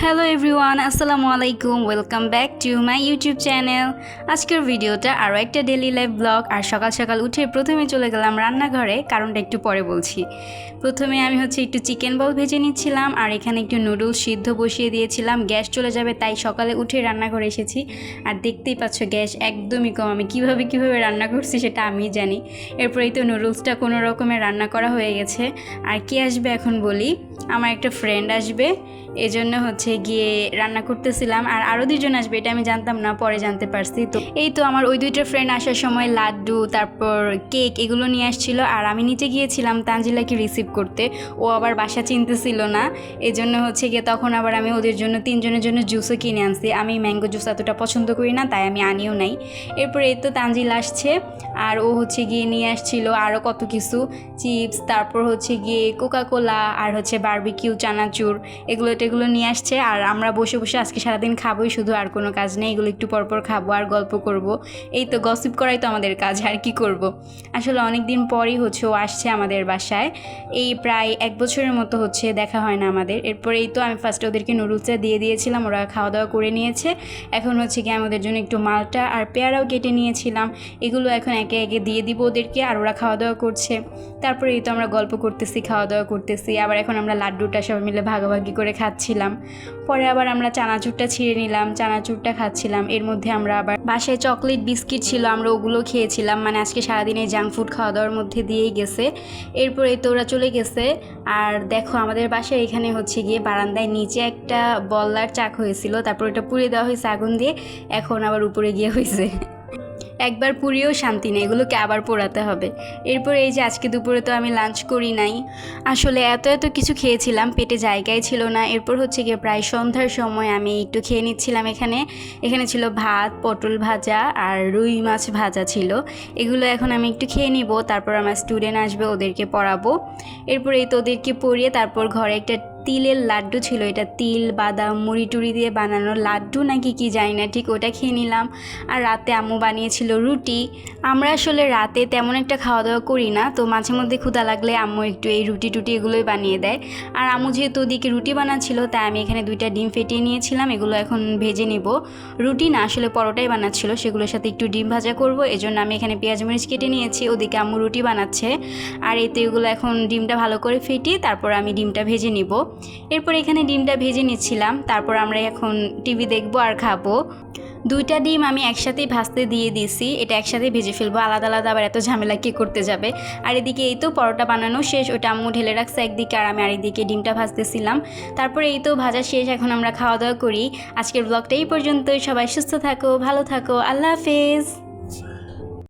Hello everyone আসসালামু আলাইকুম welcome back to my YouTube channel আজকের ভিডিওটা আরও একটা ডেলি লাইফ ব্লগ আর সকাল সকাল উঠে প্রথমে চলে গেলাম রান্নাঘরে, কারণটা একটু পরে বলছি। প্রথমে আমি হচ্ছে একটু চিকেন বল ভেজে নিচ্ছিলাম আর এখানে একটু নুডলস সিদ্ধ বসিয়ে দিয়েছিলাম। গ্যাস চলে যাবে তাই সকালে উঠে রান্নাঘরে এসেছি। আর দেখতেই পাচ্ছ গ্যাস একদমই কম। আমি কীভাবে কীভাবে রান্না করছি সেটা আমি জানি। এরপরেই তো নুডলসটা কোনো রকমের রান্না করা হয়ে গেছে। আর কি আসবে এখন বলি? আমার একটা ফ্রেন্ড আসবে। এজন্য হচ্ছে গিয়ে রান্না করতেছিলাম আর আরও দুজন আসবে, এটা আমি জানতাম না, পরে জানতে পারছি। তো এই তো আমার ওই দুইটা ফ্রেন্ড আসার সময় লাড্ডু, তারপর কেক এগুলো নিয়ে আসছিল আর আমি নিচে গিয়েছিলাম তানজিলাকে রিসিভ করতে। ও আবার বাসা চিনতেছিল না এই জন্য হচ্ছে গিয়ে তখন আবার আমি ওদের জন্য তিনজনের জন্য জুসও কিনে আনছি। আমি ম্যাঙ্গো জুস এতটা পছন্দ করি না, তাই আমি আনিও নাই। এরপরে এই তো তানজিল আসছে আর ও হচ্ছে গিয়ে নিয়ে আসছিল আরও কত কিছু চিপস তারপর হচ্ছে গিয়ে কোকা কোলা আর হচ্ছে বারবিকিউ চানাচুর এগুলো টেগুলো নিয়ে আসছে আর আমরা বসে বসে আজকে সারাদিন খাবোই, শুধু আর কোনো কাজ নেই, এগুলো একটু পরপর খাব আর গল্প করব। এই তো গসিপ করাই তো আমাদের কাজ, আর কি করব। আসলে অনেক দিন পরই হচ্ছে ও আসছে আমাদের বাসায়। এই প্রায় এক বছরের মতো হচ্ছে দেখা হয় না আমাদের। এরপর এই তো আমি ফার্স্টে ওদেরকে নুডলসটা দিয়ে দিয়েছিলাম, ওরা খাওয়া দাওয়া করে নিয়েছে। এখন হচ্ছে কি আমি ওদের জন্য একটু মালটা আর পেয়ারাও কেটে নিয়েছিলাম। এগুলো এখন একে একে দিয়ে দিব ওদেরকে আর ওরা খাওয়া দাওয়া করছে। তারপরে এই তো আমরা গল্প করতেছি খাওয়া দাওয়া করতেছি। আবার এখন আমরা লাড্ডুটা সবাই মিলে ভাগাভাগি করে খাচ্ছিলাম। পরে আবার আমরা চানাচুরটা ছিঁড়ে নিলাম, চানাচুরটা খাচ্ছিলাম। এর মধ্যে আমরা আবার বাসায় চকলেট বিস্কিট ছিল, আমরা ওগুলো খেয়েছিলাম। মানে আজকে সারাদিন জাঙ্ক ফুড খাওয়া দাওয়ার মধ্যে দিয়েই গেছে। এরপরে তো ওরা চলে গেছে। আর দেখো, আমাদের বাসায় এখানে হচ্ছে গিয়ে বারান্দায় নিচে একটা বল্লার চাক হয়েছিল। তারপর ওটা পুড়ে দেওয়া হয়েছে আগুন দিয়ে। এখন আবার উপরে গিয়ে হয়েছে। একবার পুড়িয়েও শান্তি নেই, এগুলোকে আবার পোড়াতে হবে। এরপর এই যে আজকে দুপুরে তো আমি লাঞ্চ করি নাই, আসলে এত এত কিছু খেয়েছিলাম, পেটে জায়গায় ছিল না। এরপর হচ্ছে গিয়ে প্রায় সন্ধ্যার সময় আমি একটু খেয়ে নিচ্ছিলাম এখানে। এখানে ছিল ভাত, পটল ভাজা আর রুই মাছ ভাজা ছিল। এগুলো এখন আমি একটু খেয়ে নিব, তারপর আমার স্টুডেন্ট আসবে, ওদেরকে পড়াবো। এরপর এই তো ওদেরকে পড়িয়ে তারপর ঘরে একটা তিলের লাড্ডু ছিল এটা, তিল, বাদাম, মুড়ি টুড়ি দিয়ে বানানো লাড্ডু নাকি কি জানি না, ঠিক ওটা খেয়ে নিলাম। আর রাতে আম্মু বানিয়েছিল রুটি। আমরা আসলে রাতে তেমন একটা খাওয়া দাওয়া করি না, তো মাঝে মধ্যে ক্ষুদা লাগলে আম্মু একটু এই রুটি টুটি এগুলোই বানিয়ে দেয়। আর আম্মু যেহেতু ওদিকে রুটি বানাচ্ছিল, তাই আমি এখানে দুইটা ডিম ফেটিয়ে নিয়েছিলাম, এগুলো এখন ভেজে নিব। রুটি না, আসলে পরোটাই বানাচ্ছিল, সেগুলোর সাথে একটু ডিম ভাজা করব, এজন্য আমি এখানে পেঁয়াজ মরিচ কেটে নিয়েছি, ওদিকে আম্মু রুটি বানাচ্ছে। আর এতে এগুলো এখন ডিমটা ভালো করে ফেটিয়ে তারপর আমি ডিমটা ভেজে নিব। এরপর এখানে ডিমটা ভেজে নিচ্ছিলাম। তারপর আমরা এখন টিভি দেখব আর খাব। দুইটা ডিম আমি একসাথেই ভাজতে দিয়ে দিয়েছি। এটা একসাথে ভেজে ফেলব। আলাদা আলাদা আবার এত ঝামেলা কে করতে যাবে। আর এদিকে এই তো পরোটা বানানো শেষ। ওটা আম্মু ঢেলে রাখছে একদিকে আর আমি আরেকদিকে ডিমটা ভাজতেছিলাম। তারপরে এই তো ভাজা শেষ। এখন আমরা খাওয়া দাওয়া করি। আজকের ব্লগটা এই পর্যন্ত সবাই সুস্থ থাকো, ভালো থাকো। আল্লাহ হাফেজ।